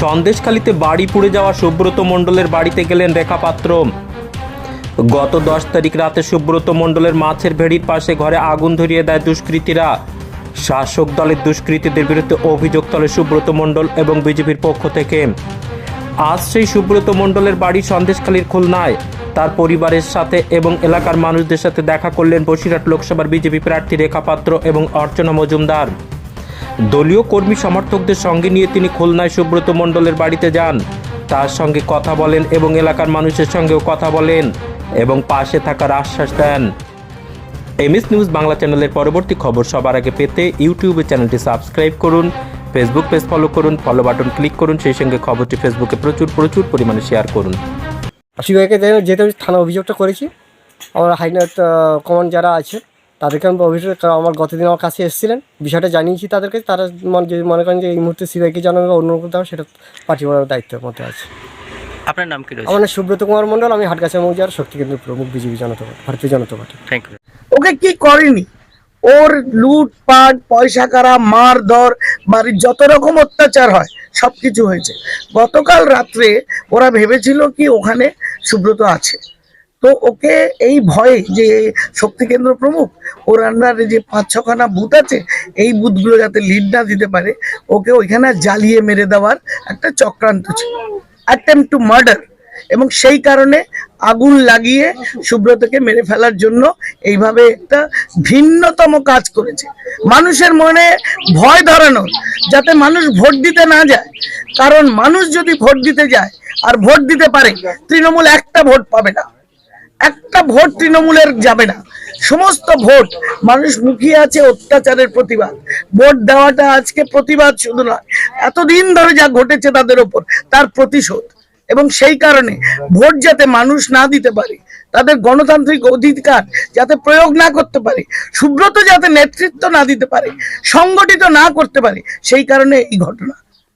সন্দেশখালিতে বাড়ি পুড়ে যাওয়া সুব্রত মণ্ডলের বাড়িতে গেলেন রেখা পাত্র। গত দশ তারিখ রাতে সুব্রত মণ্ডলের মাছের ভেড়ির পাশে ঘরে আগুন ধরিয়ে দেয় দুষ্কৃতীরা। শাসক দলের দুষ্কৃতীদের বিরুদ্ধে অভিযোগ তোলে সুব্রত মণ্ডল এবং বিজেপির পক্ষ থেকে। আজ সেই সুব্রত মণ্ডলের বাড়ি সন্দেশখালীর খুলনায়। তার পরিবারের সাথে এবং এলাকার মানুষদের সাথে দেখা করলেন বসিরহাট লোকসভার বিজেপি প্রার্থী রেখা পাত্র এবং অর্চনা মজুমদার। দলীয় কর্মী সমর্থকদের সঙ্গে নিয়ে তিনি খুলনায় সুব্রত মণ্ডলের বাড়িতে যান। তার সঙ্গে কথা বলেন এবং এলাকার মানুষের সঙ্গেও কথা বলেন এবং পাশে থাকার আশ্বাস দেন। এমএস নিউজ বাংলা চ্যানেলের পরবর্তী খবর সবার আগে পেতে ইউটিউবে চ্যানেলটি সাবস্ক্রাইব করুন, ফেসবুক পেজ ফলো করুন ফলো বাটন ক্লিক করুন, সেই সঙ্গে খবরটি ফেসবুকে প্রচুর প্রচুর পরিমাণে শেয়ার করুন। সিবিআইকে যেহেতু আমি থানা অভিযোগটা করেছি। আমার হাইনার কমান্ড যারা আছে তাদেরকে আমি অভিযোগ আমার গতদিন আমার কাছে এসেছিলেন। বিষয়টা জানিয়েছি তাদেরকে। তারা মনে যদি মনে করেন যে এই মুহূর্তে সিবিআইকে জানাবে বা অন্য কোথাও সেটা পার্টি করার দায়িত্বের মধ্যে আছে। আপনার নাম কি রয়েছে? আমার নাম সুব্রত কুমার মণ্ডল। আমি হাটগাছা মৌজার শক্তিকেন্দ্র প্রমুখ BJP Janata party Bharatiya Janata party. Thank you okay কি করেনি? ওর লুটপাট পয়সা কারা মার ধর বাড়ির যত রকম অত্যাচার হয় সব কিছু হয়েছে। গতকাল রাত্রে ওরা ভেবেছিল কি ওখানে সুব্রত আছে। তো ওকে এই ভয়ে যে শক্তি কেন্দ্র প্রমুখ ওর আন্ডারে যে পাঁচ ছখানা বুথ আছে, এই বুথগুলো যাতে লিড না দিতে পারে, ওকে ওইখানে জ্বালিয়ে মেরে দেওয়ার একটা চক্রান্ত ছিল। অ্যাটেম্প টু মার্ডার এবং সেই কারণে আগুন লাগিয়ে সুব্রতকে মেরে ফেলার জন্য এইভাবে একটা ভিন্নতম কাজ করেছে। মানুষের মনে ভয় ধরানোর যাতে মানুষ ভোট দিতে না যায়। কারণ মানুষ যদি ভোট দিতে যায়, আর ভোট দিতে পারে, তৃণমূল একটা ভোট পাবে না। একটা ভোট তৃণমূলের যাবে না। সমস্ত ভোট, মানুষ মুখিয়ে আছে অত্যাচারের প্রতিবাদ। ভোট দেওয়াটা আজকে প্রতিবাদ শুধু নয়, এতদিন ধরে যা ঘটেছে তাদের ওপর, তার প্রতিশোধ। এবং সেই কারণে ভোট যাতে মানুষ না দিতে পারে, তাদের গণতান্ত্রিক অধিকার যাতে প্রয়োগ না করতে পারে, সুব্রত যাতে নেতৃত্ব না দিতে পারে, সংগঠিত না করতে পারে, সেই কারণে এই ঘটনা।